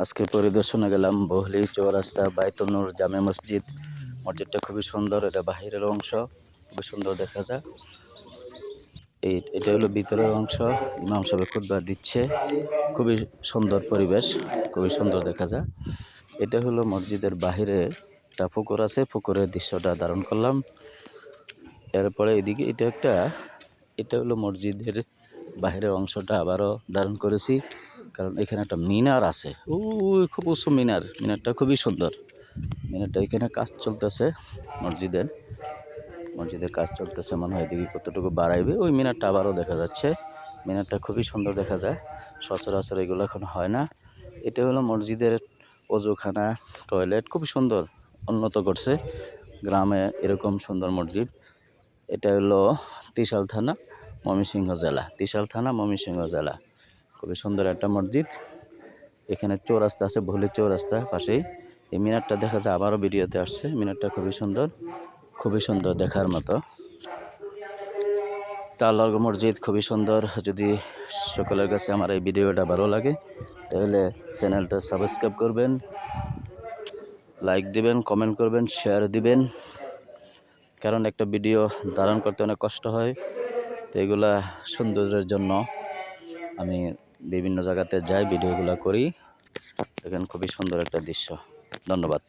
আজকে পরিদর্শনে গেলাম বহলি চৌরাস্তা বাইতুন্নুর জামে মসজিদ। মসজিদটা খুবই সুন্দর, এটা বাহিরের অংশ, খুবই সুন্দর দেখা যায়। এই, এটা হলো ভিতরের অংশ, ইমাম সাহেব খুতবা দিচ্ছে। খুবই সুন্দর পরিবেশ, খুবই সুন্দর দেখা যায়। এটা হলো মসজিদের বাহিরে একটা পুকুর আছে, পুকুরের দৃশ্যটা ধারণ করলাম। এরপরে এদিকে এটা একটা, এটা হলো মসজিদের বাহিরের অংশটা আবারও ধারণ করেছি। কারণ এখানে একটা মিনার আছে। ওই খুব উঁচু মিনার। মিনারটা খুবই সুন্দর। মিনারটা এখানে কাজ চলতেছে, মসজিদের। মসজিদের কাজ চলতেছে, মনে হয় এদিকে কতটুকু বাড়াইবে। ওই মিনারটা আবারও দেখা যাচ্ছে। মিনারটা খুবই সুন্দর দেখা যায়। সচরাচর এগুলো এখন হয় না। এটা হলো মসজিদের অজুখানা, টয়লেট। খুবই সুন্দর, উন্নত করছে। গ্রামে এরকম সুন্দর মসজিদ। এটা হলো ত্রিশাল থানা, ময়মনসিংহ জেলা। ত্রিশাল থানা, ময়মনসিংহ জেলা। খুবই সুন্দর একটা মসজিদ। এখানে চৌরাস্তা আছে, ভুলি চৌরাস্তা পাশেই। এই মিনারটা দেখা যায়, আবারও ভিডিওতে আসছে। মিনারটা খুবই সুন্দর খুবই সুন্দর দেখার মতো। তাল্লার মসজিদ খুবই সুন্দর। যদি সকলের কাছে আমার এই ভিডিওটা ভালো লাগে, তাহলে চ্যানেলটা সাবস্ক্রাইব করবেন, লাইক দিবেন, কমেন্ট করবেন, শেয়ার দিবেন। কারণ একটা ভিডিও ধারণ করতে অনেক কষ্ট হয়, তো এগুলা সৌন্দর্যের জন্য আমি বিভিন্ন জায়গাতে যাই ভিডিওগুলো করি। দেখেন খুবই সুন্দর একটা দৃশ্য। ধন্যবাদ।